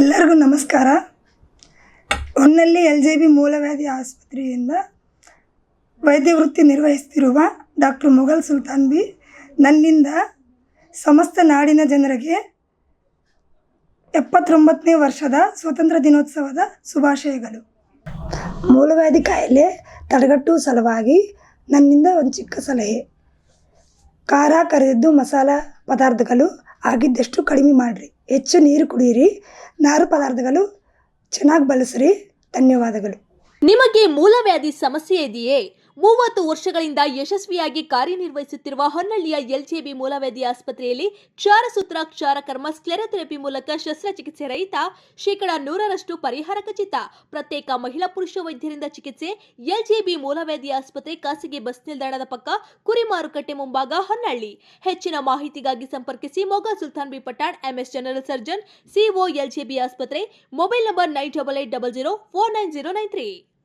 ನಮಸ್ಕಾರ. Honnalli L J B ಮೂಲವ್ಯಾಧಿ ಆಸ್ಪತ್ರೆಯಿಂದ ವೈದ್ಯ ವೃತ್ತಿ ನಿರ್ವಹಿಸ್ತಿರುವ ಡಾಕ್ಟರ್ ಮೊಘಲ್ ಸುಲ್ತಾನ್ ಬಿ ನನ್ನಿಂದ ಸಮಸ್ತ ನಾಡಿನ ಜನರಿಗೆ ಎಪ್ಪತ್ತೊಂಬತ್ತನೇ ವರ್ಷದ ಸ್ವತಂತ್ರ ದಿನೋತ್ಸವದ ಶುಭಾಶಯಗಳು. ಮೂಲವ್ಯಾಧಿ ಕಾಯಿಲೆ ತಡೆಗಟ್ಟುವ ಸಲುವಾಗಿ ನನ್ನಿಂದ ಒಂದು ಚಿಕ್ಕ ಸಲಹೆ. ಖಾರ ಕರೆದಿದ್ದು ಮಸಾಲ ಪದಾರ್ಥಗಳು ಆಗಿದ್ದಷ್ಟು ಕಡಿಮೆ ಮಾಡಿರಿ. ಹೆಚ್ಚು ನೀರು ಕುಡಿಯಿರಿ ನಾರು ಪದಾರ್ಥಗಳು ಚೆನ್ನಾಗಿ ಬಳಸಿರಿ. ಧನ್ಯವಾದಗಳು. ನಿಮಗೆ ಮೂಲವ್ಯಾಧಿ ಸಮಸ್ಯೆ ಇದೆಯೇ? ಮೂವತ್ತು ವರ್ಷಗಳಿಂದ ಯಶಸ್ವಿಯಾಗಿ ಕಾರ್ಯನಿರ್ವಹಿಸುತ್ತಿರುವ ಹೊನ್ನಳ್ಳಿಯ ಎಲ್ಜೆಬಿ ಮೂಲವೇದಿ ಆಸ್ಪತ್ರೆಯಲ್ಲಿ ಕ್ಷಾರಸೂತ್ರ, ಕ್ಷಾರಕರ್ಮ ಸ್ಕ್ಲೆರೋಥೆರಪಿ ಮೂಲಕ ಶಸ್ತ್ರಚಿಕಿತ್ಸೆ ರಹಿತ ಶೇಕಡಾ ನೂರರಷ್ಟು ಪರಿಹಾರ ಖಚಿತ. ಪ್ರತ್ಯೇಕ ಮಹಿಳಾ ಪುರುಷ ವೈದ್ಯರಿಂದ ಚಿಕಿತ್ಸೆ. ಎಲ್ಜೆಬಿ ಮೂಲವೇದಿ ಆಸ್ಪತ್ರೆ ಖಾಸಗಿ ಬಸ್ ನಿಲ್ದಾಣದ ಪಕ್ಕ ಕುರಿ ಮಾರುಕಟ್ಟೆ ಮುಂಭಾಗ ಹೊನ್ನಳ್ಳಿ. ಹೆಚ್ಚಿನ ಮಾಹಿತಿಗಾಗಿ ಸಂಪರ್ಕಿಸಿ Moga Sultan B Pathan, MS general surgeon, CO LJB ಆಸ್ಪತ್ರೆ. Mobile number nine double eight double zero four nine zero nine three.